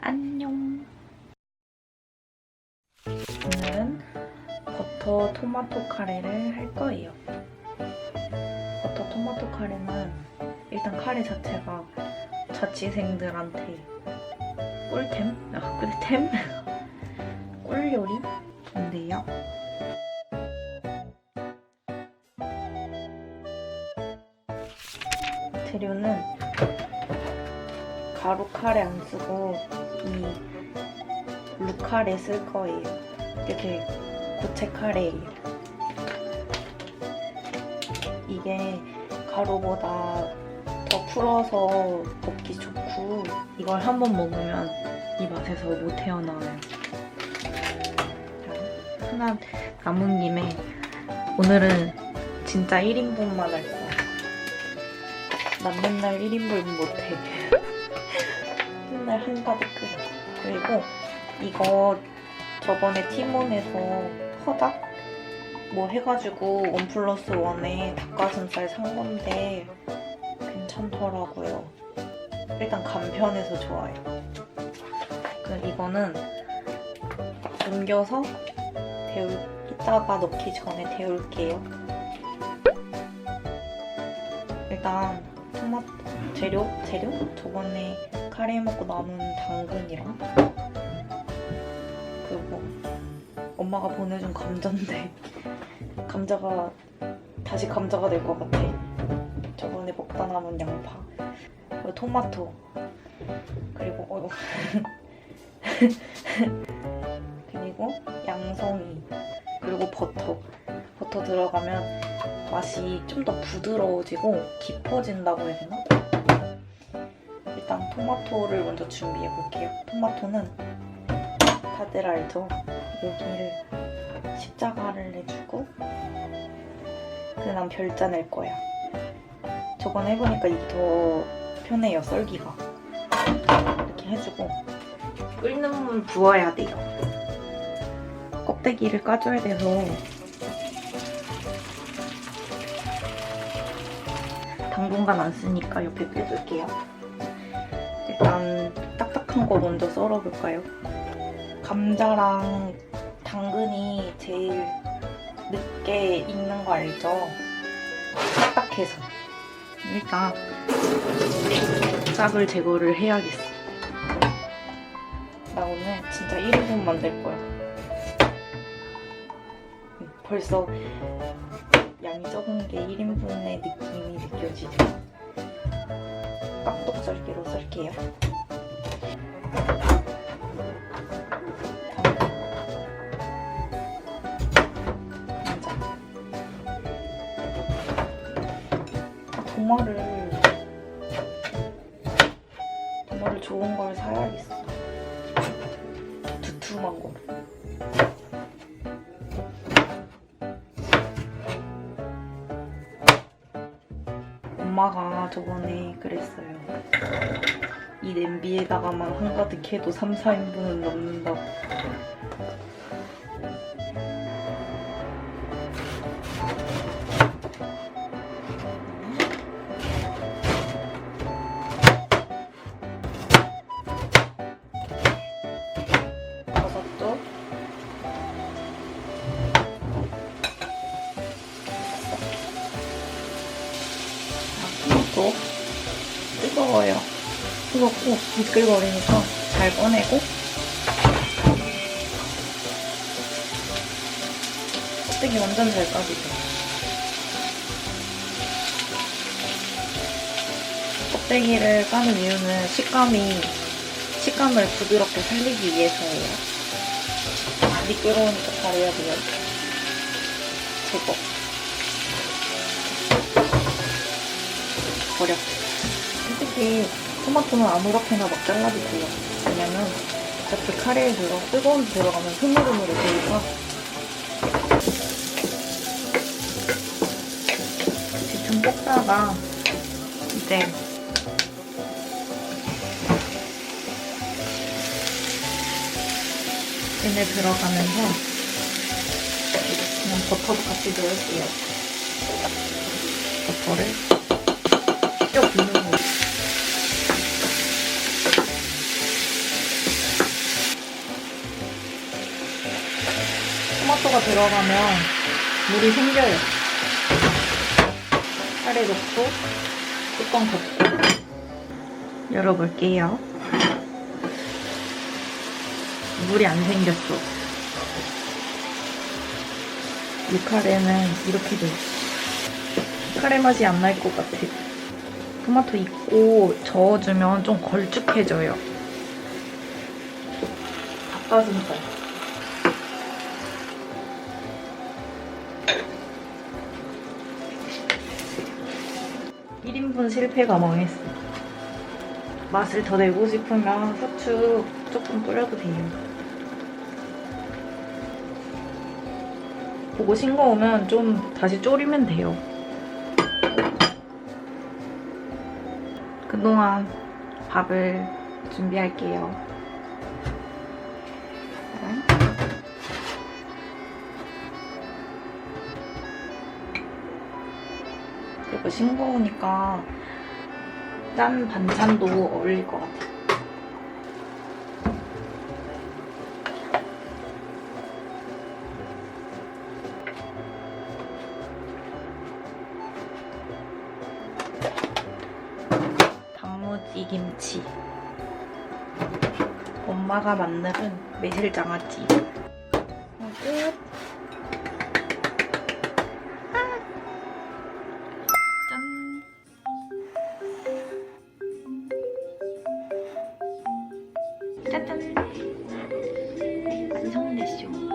안녕. 오늘은 버터 토마토 카레를 할 거예요. 버터 토마토 카레는 일단 카레 자체가 자취생들한테 꿀템? 아, 꿀템? 꿀 요리인데요. 재료는 가루 카레 안 쓰고 이 루카레 쓸 거예요. 이렇게 고체 카레예요. 이게 가루보다 더 풀어서 먹기 좋고 이걸 한번 먹으면 이 맛에서 못 헤어나와요. 자, 하나 남은 김에 오늘은 진짜 1인분만 할 거야. 난 맨날 1인분 못해. 맨날 한가득 끓여. 그리고 이거 저번에 티몬에서 허닥 뭐 해가지고 원 플러스 원에 닭가슴살 산 건데 괜찮더라고요. 일단 간편해서 좋아요. 그 이거는 옮겨서 데울 이따가 넣기 전에 데울게요. 일단 토마토 재료 재료 저번에 카레 먹고 남은 당근이랑 그리고 엄마가 보내준 감자인데 감자가 다시 감자가 될 것 같아. 저번에 먹다 남은 양파 그리고 토마토 그리고 어 그리고 양송이 그리고 버터 버터 들어가면 맛이 좀 더 부드러워지고 깊어진다고 해야 되나? 일단 토마토를 먼저 준비해 볼게요. 토마토는 다들 알죠? 여기를 십자가를 내주고 그다음 별자 낼 거야. 저번에 해보니까 이게 더 편해요, 썰기가. 이렇게 해주고 끓는 물 부어야 돼요. 껍데기를 까줘야 돼서 당분간 안 쓰니까 옆에 빼줄게요. 딱딱한 거 먼저 썰어볼까요? 감자랑 당근이 제일 늦게 익는 거 알죠? 딱딱해서. 일단 싹을 제거를 해야겠어. 나 오늘 진짜 1인분 만들 거야. 음, 벌써 양이 적은 게 1인분의 느낌이 느껴지죠? 깍둑 썰기로 썰게요. 사야겠어. 두툼한 거. 엄마가 저번에 그랬어요. 이 냄비에다가만 한가득 해도 3, 4인분은 넘는다고. 뜨겁고 미끌거리니까 잘 꺼내고 껍데기 완전 잘 까지죠. 껍데기를 까는 이유는 식감이 식감을 부드럽게 살리기 위해서예요. 미끄러우니까 잘해야 돼요. 제거. 버려. 솔직히 토마토는 아무렇게나 막 잘라도 돼요. 왜냐면 어차피 카레에 들어 뜨거운 데 들어가면 흐물흐물해지니까 대충 볶다가 이제 얘네 들어가면서 그냥 버터도 같이 넣을게요. 버터를 껴 붓는 토마토가 들어가면 물이 생겨요. 카레 넣고 뚜껑 덮고 열어볼게요. 물이 안 생겼어. 이 카레는 이렇게 돼. 카레 맛이 안 날 것 같아. 토마토 익고 저어주면 좀 걸쭉해져요. 닭가슴살. 일인분 실패가 망했어. 맛을 더 내고 싶으면 후추 조금 뿌려도 돼요. 보고 싱거우면 좀 다시 졸이면 돼요. 그동안 밥을 준비할게요. 그리고 싱거우니까 짠 반찬도 어울릴 것 같아. 단무지 김치. 엄마가 만드는 매실장아찌. 어, 끝. 짜잔. 완성됐쇼.